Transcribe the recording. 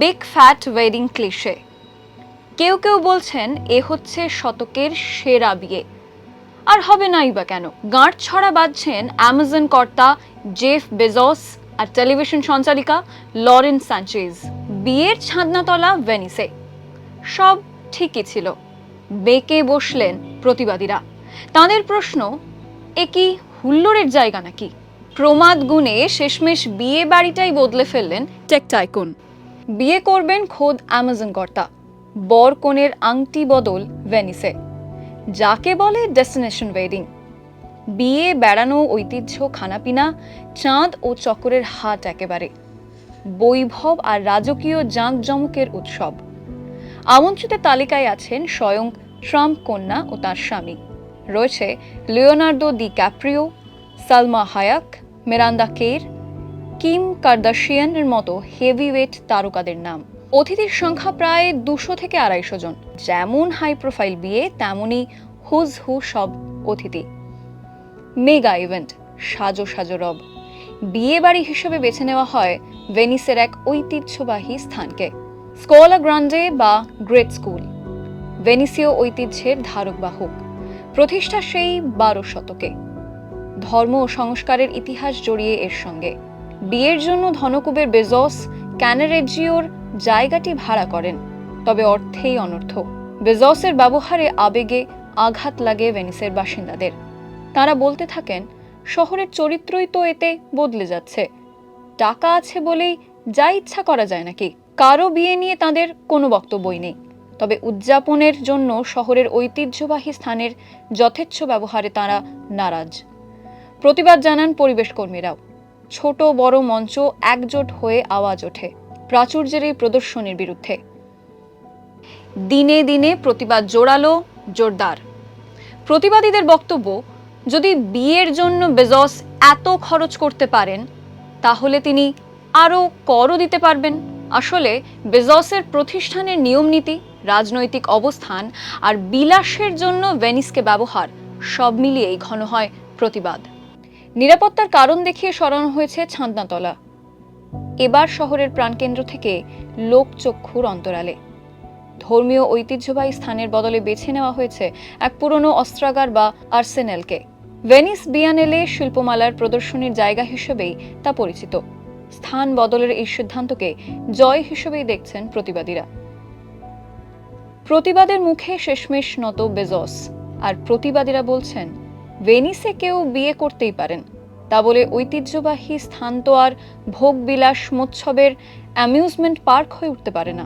Big fat wedding cliche কেউ কেউ বলছেন, এ হচ্ছে শতকের সেরা বিয়ে। আর হবে নাই বা কেন? গাঁট ছড়া বাঁধছেন অ্যামাজন কর্তা জেফ বেজস আর টেলিভিশন সঞ্চালিকা লরেন সানচেজ বিয়ের ছাদনাতলা ভেনিসে সব ঠিকই ছিল। বেঁকে বসলেন প্রতিবাদীরা। তাদের প্রশ্ন, এ কি হুল্লোড়ের জায়গা নাকি? প্রমাদ গুণে শেষমেশ বিয়ে বাড়িটাই বদলে ফেললেন টেক টাইকুন বিয়ে করবেন খোদ অ্যামাজন কর্তা। বর কনের আংটি বদল ভেনিসে। যাকে বলে ডেস্টিনেশন ওয়েডিং বিয়ে, বেড়ানো, ঐতিহ্য, খানাপিনা, চাঁদ ও চক্রের হাট একেবারে। বৈভব আর রাজকীয় জাঁকজমকের উৎসব। আমন্ত্রিতের তালিকায় আছেন স্বয়ং ট্রাম্প কন্যা ও তার স্বামী। রয়েছে Leonardo DiCaprio Salma Hayek, Miranda Kerr Kim কার্দাশিয়ানের মতো হেভিওয়েট তারকাদের নাম। অতিথির সংখ্যা প্রায় দুশো থেকে আড়াইশো জন। যেমন হাই প্রোফাইল বিয়ে, তেমনই হুজ হু সব অতিথি। মেগা ইভেন্ট, সাজো সাজো রব। বিয়ে বাড়ি হিসেবে বেছে নেওয়া হয় ভেনিসের এক ঐতিহ্যবাহী স্থানকে। স্কোলা গ্রান্ডে বা গ্রেট স্কুল। ভেনিসীয় ঐতিহ্যের ধারক বাহক প্রতিষ্ঠা সেই বারো শতকে। ধর্ম ও সংস্কারের ইতিহাস জড়িয়ে এর সঙ্গে। বিয়ের জন্য ধনকুবের বেজস, ক্যানারেজিওর জায়গাটি ভাড়া করেন, তবে অর্থেই অনর্থ। বেজসের ব্যবহারে আবেগে আঘাত লাগে ভেনিসের বাসিন্দাদের। তারা বলতে থাকেন, শহরের চরিত্রই তো এতে বদলে যাচ্ছে। টাকা আছে বলেই যা ইচ্ছা করা যায় নাকি। কারও বিয়ে নিয়ে তাদের কোনো বক্তব্যই নেই। তবে উদযাপনের জন্য শহরের ঐতিহ্যবাহী স্থানের যথেচ্ছ ব্যবহারে তারা নারাজ। প্রতিবাদ জানান পরিবেশ কর্মীরাও। ছোট বড় মঞ্চ একজোট হয়ে আওয়াজ ওঠে। প্রাচুর্যের এই প্রদর্শনীর বিরুদ্ধে। দিনে দিনে প্রতিবাদ জোরালো, জোরদার। প্রতিবাদীদের বক্তব্য, যদি বিয়ের জন্য বেজস এত খরচ করতে পারেন, তাহলে তিনি আরও করও দিতে পারবেন। আসলে বেজসের প্রতিষ্ঠানের নিয়মনীতি, রাজনৈতিক অবস্থান আর বিলাসের জন্য ভেনিসকে ব্যবহার সব মিলিয়েই ঘন হয় প্রতিবাদ। নিরাপত্তার কারণ দেখিয়ে সরানো হয়েছে ছান্দনাতলা এবার শহরের প্রাণকেন্দ্র থেকে লোকচক্ষুর অন্তরালে। ধর্মীয় ঐতিহ্যবাহী স্থানের বদলে বেছে নেওয়া হয়েছে এক পুরনো অস্ত্রাগার বা আর্সেনেলকে। ভেনিস বিয়ানেলে শিল্পমালার প্রদর্শনীর জায়গা হিসেবেই তা পরিচিত। স্থান বদলের এই সিদ্ধান্তকে জয় হিসেবেই দেখছেন প্রতিবাদীরা। প্রতিবাদের মুখে শেষমেশ নত বেজস, আর প্রতিবাদীরা বলছেন ভেনিসে কেউ বিয়ে করতেই পারেন। তা বলে ঐতিহ্যবাহী স্থান তো আর ভোগবিলাস মোৎসবের অ্যামিউজমেন্ট পার্ক হয়ে উঠতে পারে না।